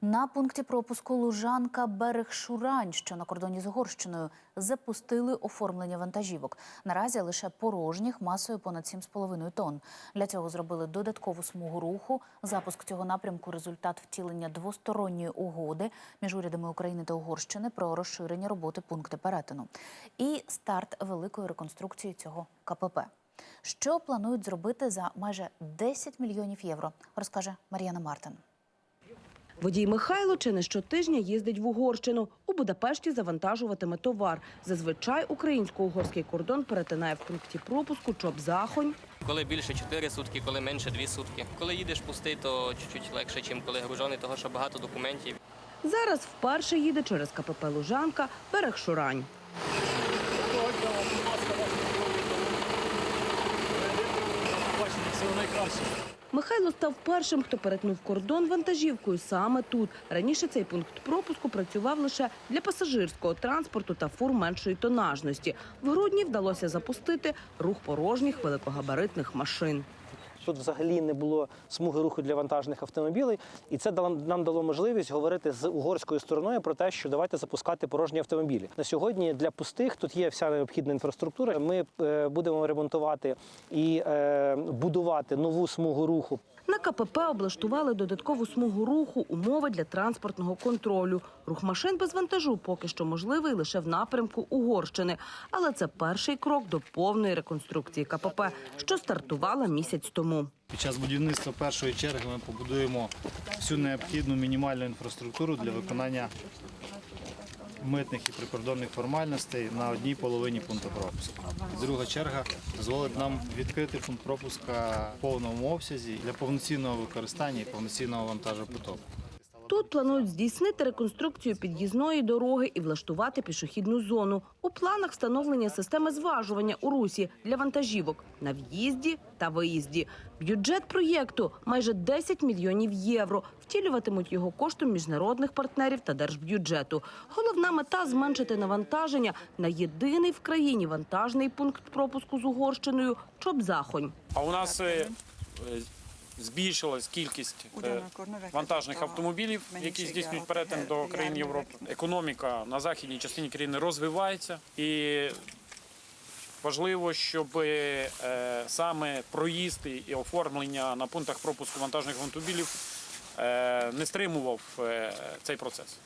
На пункті пропуску Лужанка берег Шурань, що на кордоні з Угорщиною, запустили оформлення вантажівок. Наразі лише порожніх масою понад 7,5 тонн. Для цього зробили додаткову смугу руху. Запуск цього напрямку результат втілення двосторонньої угоди між урядами України та Угорщини про розширення роботи пункту перетину і старт великої реконструкції цього КПП. Що планують зробити за майже 10 мільйонів євро, розкаже Мар'яна Мартин. Водій Михайло чи не щотижня їздить в Угорщину. У Будапешті завантажуватиме товар. Зазвичай українсько-угорський кордон перетинає в пункті пропуску Чоп-Захонь. Коли більше 4 сутки, коли менше 2 сутки. Коли їдеш пустий, то чуть-чуть легше, ніж коли гружений, того що багато документів. Зараз вперше їде через КПП Лужанка берег Шурань. Михайло став першим, хто перетнув кордон вантажівкою саме тут. Раніше цей пункт пропуску працював лише для пасажирського транспорту та фур меншої тонажності. В грудні вдалося запустити рух порожніх великогабаритних машин. Тут взагалі не було смуги руху для вантажних автомобілів, і це нам дало можливість говорити з угорською стороною про те, що давайте запускати порожні автомобілі. На сьогодні для пустих тут є вся необхідна інфраструктура. Ми е, будемо ремонтувати і е, будувати нову смугу руху. На КПП облаштували додаткову смугу руху, умови для транспортного контролю. Рух машин без вантажу поки що можливий лише в напрямку Угорщини. Але це перший крок до повної реконструкції КПП, що стартувала місяць тому. Під час будівництва першої черги ми побудуємо всю необхідну мінімальну інфраструктуру для виконання митних і прикордонних формальностей на одній половині пункту пропуску. Друга черга дозволить нам відкрити пункт пропуска в повному обсязі для повноцінного використання і повноцінного вантажопотоку. Тут планують здійснити реконструкцію під'їзної дороги і влаштувати пішохідну зону. У планах встановлення системи зважування у русі для вантажівок на в'їзді та виїзді. Бюджет проєкту майже 10 мільйонів євро. Втілюватимуть його коштом міжнародних партнерів та держбюджету. Головна мета зменшити навантаження на єдиний в країні вантажний пункт пропуску з Угорщиною Чоп-Захонь. А у нас е, е, збільшилась кількість е, вантажних автомобілів, які здійснюють перетин до країн Європи. Економіка на західній частині країни розвивається і важливо, щоб е, саме проїзд і оформлення на пунктах пропуску вантажних автомобілів е, не стримував е, цей процес.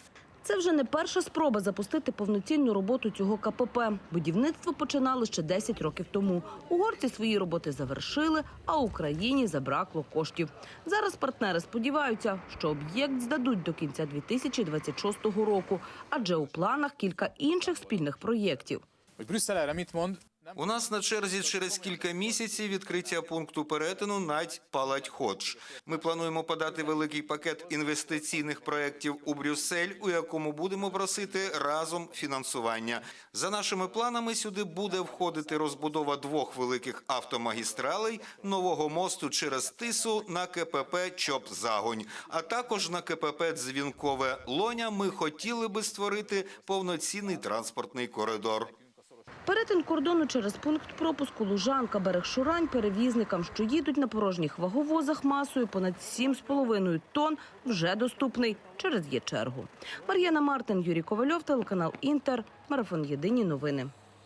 Це вже не перша спроба запустити повноцінну роботу цього КПП. Будівництво починали ще 10 років тому. Угорці свої роботи завершили, а Україні забракло коштів. Зараз партнери сподіваються, що об'єкт здадуть до кінця 2026 року, адже у планах кілька інших спільних проєктів. У нас на черзі через кілька місяців відкриття пункту перетину Надь Палать Ходж. Ми плануємо подати великий пакет інвестиційних проєктів у Брюссель, у якому будемо просити разом фінансування. За нашими планами, сюди буде входити розбудова двох великих автомагістралей, нового мосту через Тису на КПП Чоп Загонь, а також на КПП Дзвінкове Лоня. Ми хотіли би створити повноцінний транспортний коридор. Перетин кордону через пункт пропуску Лужанка берег Шурань перевізникам, що їдуть на порожніх ваговозах масою понад 7,5 тонн, вже доступний через є чергу. Мар'яна Мартин, Юрій Ковальов, телеканал Інтер, марафон Єдині новини.